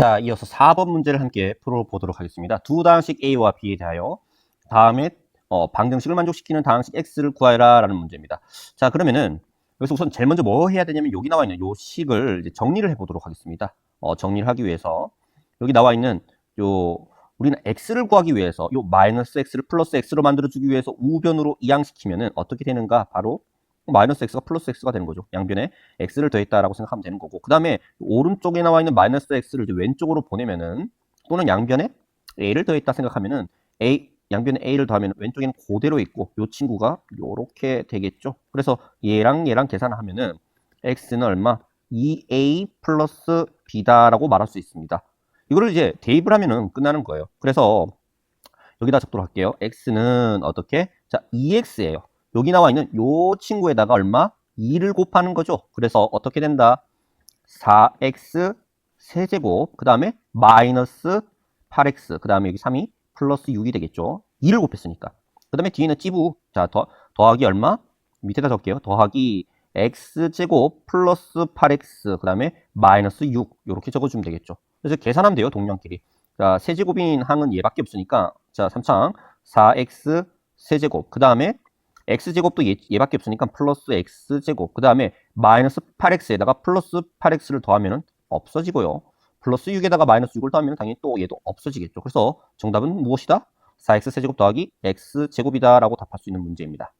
자, 이어서 4번 문제를 함께 풀어보도록 하겠습니다. 두 다항식 A와 B에 대하여 다음에 어, 방정식을 만족시키는 다항식 X를 구하라 라는 문제입니다. 자, 그러면은 여기서 우선 제일 먼저 뭐 해야 되냐면 여기 나와 있는 요 식을 이제 정리를 해보도록 하겠습니다. 어, 정리를 하기 위해서 여기 나와 있는 요 우리는 x를 구하기 위해서 요 마이너스 x를 플러스 x로 만들어주기 위해서 우변으로 이항시키면은 어떻게 되는가 바로 마이너스 x가 플러스 x가 되는 거죠. 양변에 x를 더했다라고 생각하면 되는 거고 그 다음에 오른쪽에 나와 있는 마이너스 x를 이제 왼쪽으로 보내면은 또는 양변에 a를 더했다 생각하면은 a 양변에 a를 더하면 왼쪽에는 그대로 있고 요 친구가 요렇게 되겠죠. 그래서 얘랑 얘랑 계산하면은 x는 얼마? 2a 플러스 b다라고 말할 수 있습니다. 이거를 이제 대입을 하면은 끝나는 거예요. 그래서 여기다 적도록 할게요. x는 어떻게? 자, 2x예요. 여기 나와 있는 요 친구에다가 얼마? 2를 곱하는 거죠. 그래서 어떻게 된다? 4x 세제곱, 그 다음에 마이너스 8x, 그 다음에 여기 3이 플러스 6이 되겠죠. 2를 곱했으니까. 그 다음에 뒤에는 찌부. 자, 더, 더하기 얼마? 밑에다 적게요. 더하기 x제곱 플러스 8x, 그 다음에 마이너스 6. 이렇게 적어주면 되겠죠. 그래서 계산하면 돼요, 동량끼리. 자, 세제곱인 항은 얘밖에 없으니까, 자, 3창 4x 세제곱. 그 다음에 x제곱도 얘, 얘밖에 없으니까 플러스 x제곱. 그 다음에 마이너스 8x에다가 플러스 8x를 더하면 없어지고요. 플러스 6에다가 마이너스 6을 더하면 당연히 또 얘도 없어지겠죠. 그래서 정답은 무엇이다? 4x 세제곱 더하기 x제곱이다 라고 답할 수 있는 문제입니다.